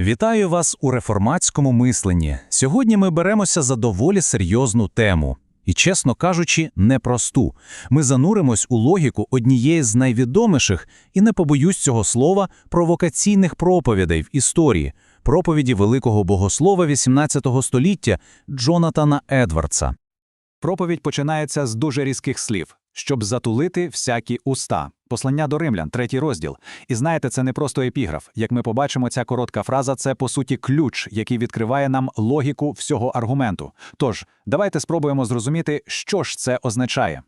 Вітаю вас у реформатському мисленні. Сьогодні ми беремося за доволі серйозну тему. І, чесно кажучи, непросту. Ми зануримось у логіку однієї з найвідоміших, і не побоюсь цього слова, провокаційних проповідей в історії – проповіді великого богослова XVIII століття Джонатана Едвардса. Проповідь починається з дуже різких слів, щоб затулити всякі уста. Послання до римлян, третій розділ. І знаєте, це не просто епіграф. Як ми побачимо, ця коротка фраза це по суті ключ, який відкриває нам логіку всього аргументу. Тож, давайте спробуємо зрозуміти, що ж це означає.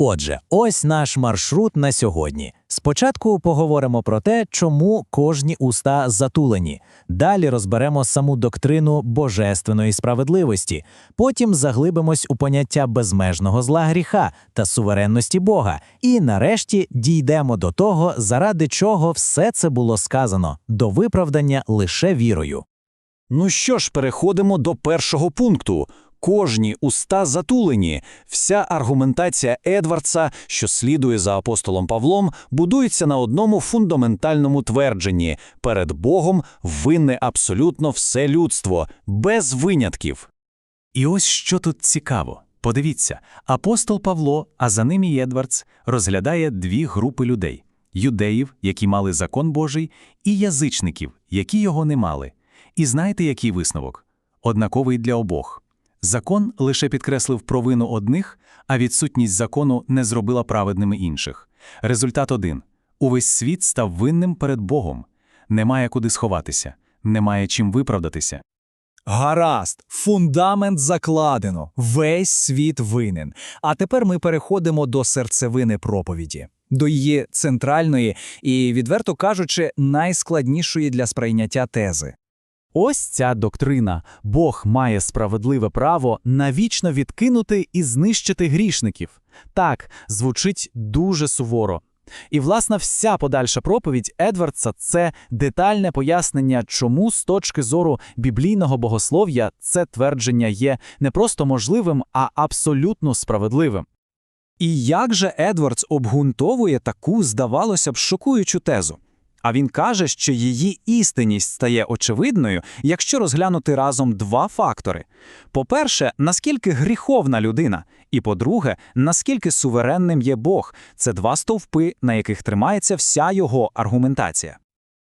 Отже, ось наш маршрут на сьогодні. Спочатку поговоримо про те, чому кожні уста затулені. Далі розберемо саму доктрину божественної справедливості. Потім заглибимось у поняття безмежного зла гріха та суверенності Бога. І нарешті дійдемо до того, заради чого все це було сказано до виправдання лише вірою. Ну що ж, переходимо до першого пункту. Кожні уста затулені. Вся аргументація Едвардса, що слідує за апостолом Павлом, будується на одному фундаментальному твердженні – перед Богом винне абсолютно все людство, без винятків. І ось що тут цікаво. Подивіться, апостол Павло, а за ним і Едвардс, розглядає дві групи людей – юдеїв, які мали закон Божий, і язичників, які його не мали. І знаєте, який висновок? Однаковий для обох. Закон лише підкреслив провину одних, а відсутність закону не зробила праведними інших. Результат один – увесь світ став винним перед Богом. Немає куди сховатися, немає чим виправдатися. Гаразд, фундамент закладено, весь світ винен. А тепер ми переходимо до серцевини проповіді, до її центральної і, відверто кажучи, найскладнішої для сприйняття тези. Ось ця доктрина. Бог має справедливе право навічно відкинути і знищити грішників. Так, звучить дуже суворо. І, власне, вся подальша проповідь Едвардса – це детальне пояснення, чому з точки зору біблійного богослов'я це твердження є не просто можливим, а абсолютно справедливим. І як же Едвардс обґрунтовує таку, здавалося б, шокуючу тезу? А він каже, що її істинність стає очевидною, якщо розглянути разом два фактори: по-перше, наскільки гріховна людина, і по-друге, наскільки суверенним є Бог це два стовпи, на яких тримається вся його аргументація.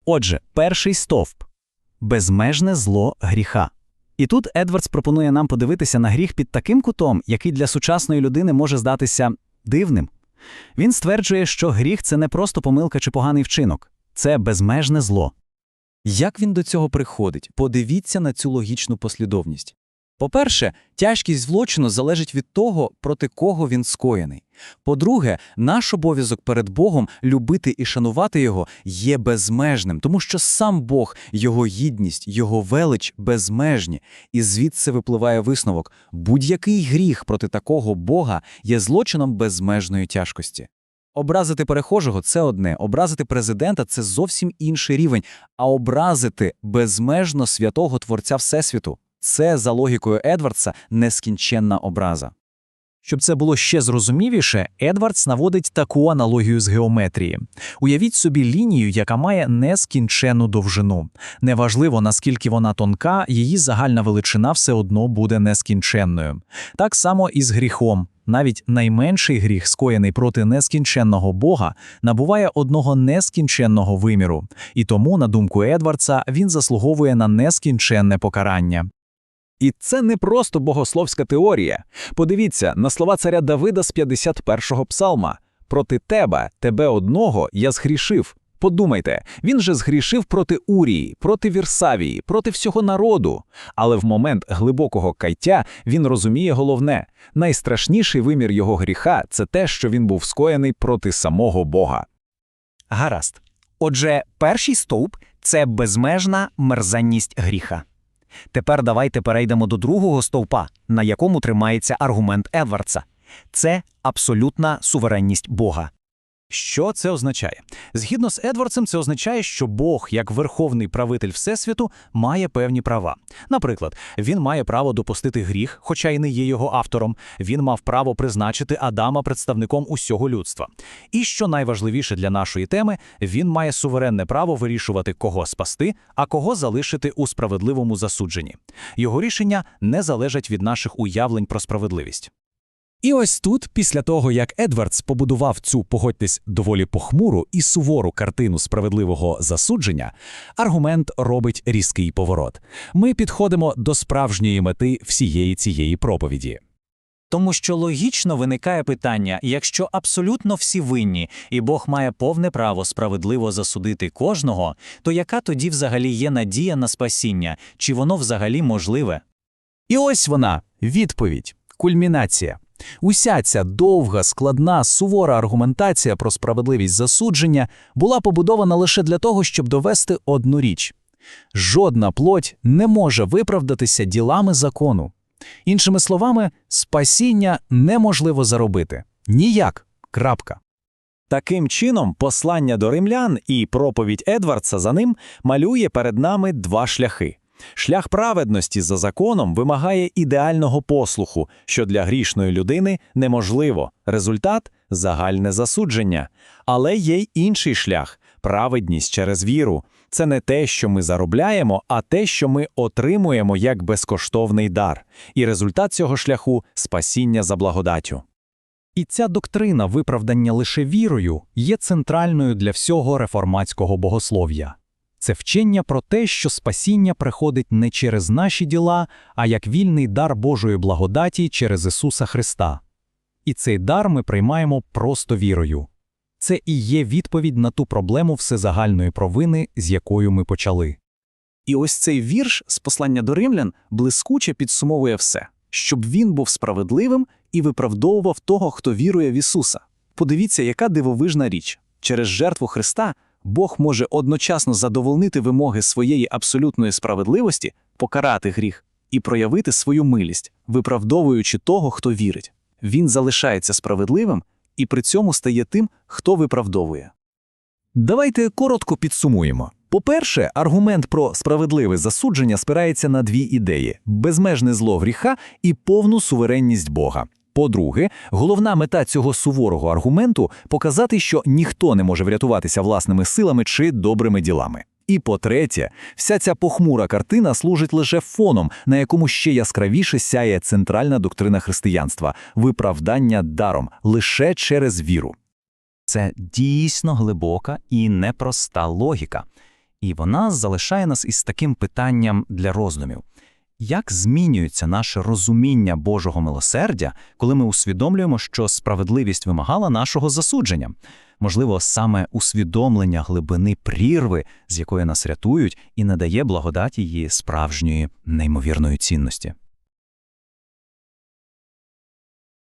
Отже, перший стовп – безмежне зло гріха. І тут Едвардс пропонує нам подивитися на гріх під таким кутом, який для сучасної людини може здатися дивним. Він стверджує, що гріх це не просто помилка чи поганий вчинок, це безмежне зло. Як він до цього приходить? Подивіться на цю логічну послідовність. По-перше, тяжкість злочину залежить від того, проти кого він скоєний. По-друге, наш обов'язок перед Богом любити і шанувати його є безмежним, тому що сам Бог, його гідність, його велич безмежні. І звідси випливає висновок: будь-який гріх проти такого Бога є злочином безмежної тяжкості. Образити перехожого це одне, образити президента це зовсім інший рівень, а образити безмежно святого Творця Всесвіту це, за логікою Едвардса, нескінченна образа. Щоб це було ще зрозуміліше, Едвардс наводить таку аналогію з геометрії. Уявіть собі лінію, яка має нескінченну довжину. Неважливо, наскільки вона тонка, її загальна величина все одно буде нескінченною. Так само і з гріхом. Навіть найменший гріх, скоєний проти нескінченного Бога, набуває одного нескінченного виміру, і тому, на думку Едвардса, він заслуговує на нескінченне покарання. І це не просто богословська теорія. Подивіться на слова царя Давида з 51-го псалма: проти тебе, тебе одного, я згрішив. Подумайте, він же згрішив проти Урії, проти Вірсавії, проти всього народу. Але в момент глибокого кайття він розуміє головне: найстрашніший вимір його гріха це те, що він був скоєний проти самого Бога. Гаразд. Отже, перший стовп це безмежна мерзенність гріха. Тепер давайте перейдемо до другого стовпа, на якому тримається аргумент Едвардса. Це абсолютна суверенність Бога. Що це означає? Згідно з Едвардсом, це означає, що Бог, як верховний правитель Всесвіту, має певні права. Наприклад, він має право допустити гріх, хоча й не є його автором. Він мав право призначити Адама представником усього людства. І що найважливіше для нашої теми, він має суверенне право вирішувати, кого спасти, а кого залишити у справедливому засудженні. Його рішення не залежать від наших уявлень про справедливість. І ось тут, після того, як Едвардс побудував цю, погодьтесь, доволі похмуру і сувору картину справедливого засудження, аргумент робить різкий поворот. Ми підходимо до справжньої мети всієї цієї проповіді. Тому що логічно виникає питання: якщо абсолютно всі винні, і Бог має повне право справедливо засудити кожного, то яка тоді взагалі є надія на спасіння, чи воно взагалі можливе? І ось вона відповідь, кульмінація. Уся ця довга, складна, сувора аргументація про справедливість засудження була побудована лише для того, щоб довести одну річ: жодна плоть не може виправдатися ділами закону. Іншими словами, спасіння неможливо заробити. Ніяк. Крапка. Таким чином, послання до римлян і проповідь Едвардса за ним малює перед нами два шляхи. Шлях праведності за законом вимагає ідеального послуху, що для грішної людини неможливо. Результат загальне засудження. Але є й інший шлях праведність через віру. Це не те, що ми заробляємо, а те, що ми отримуємо як безкоштовний дар. І результат цього шляху спасіння за благодаттю. І ця доктрина виправдання лише вірою є центральною для всього реформатського богослов'я. Це вчення про те, що спасіння приходить не через наші діла, а як вільний дар Божої благодаті через Ісуса Христа. І цей дар ми приймаємо просто вірою. Це і є відповідь на ту проблему всезагальної провини, з якою ми почали. І ось цей вірш з послання до римлян блискуче підсумовує все, щоб він був справедливим і виправдовував того, хто вірує в Ісуса. Подивіться, яка дивовижна річ. Через жертву Христа Бог може одночасно задовольнити вимоги своєї абсолютної справедливості, покарати гріх і проявити свою милість, виправдовуючи того, хто вірить. Він залишається справедливим і при цьому стає тим, хто виправдовує. Давайте коротко підсумуємо. По-перше, аргумент про справедливе засудження спирається на дві ідеї: безмежне зло гріха і повну суверенність Бога. По-друге, головна мета цього суворого аргументу показати, що ніхто не може врятуватися власними силами чи добрими ділами. І по-третє, вся ця похмура картина служить лише фоном, на якому ще яскравіше сяє центральна доктрина християнства виправдання даром лише через віру. Це дійсно глибока і непроста логіка. І вона залишає нас із таким питанням для роздумів. Як змінюється наше розуміння Божого милосердя, коли ми усвідомлюємо, що справедливість вимагала нашого засудження? Можливо, саме усвідомлення глибини прірви, з якої нас рятують, і надає благодаті її справжньої неймовірної цінності.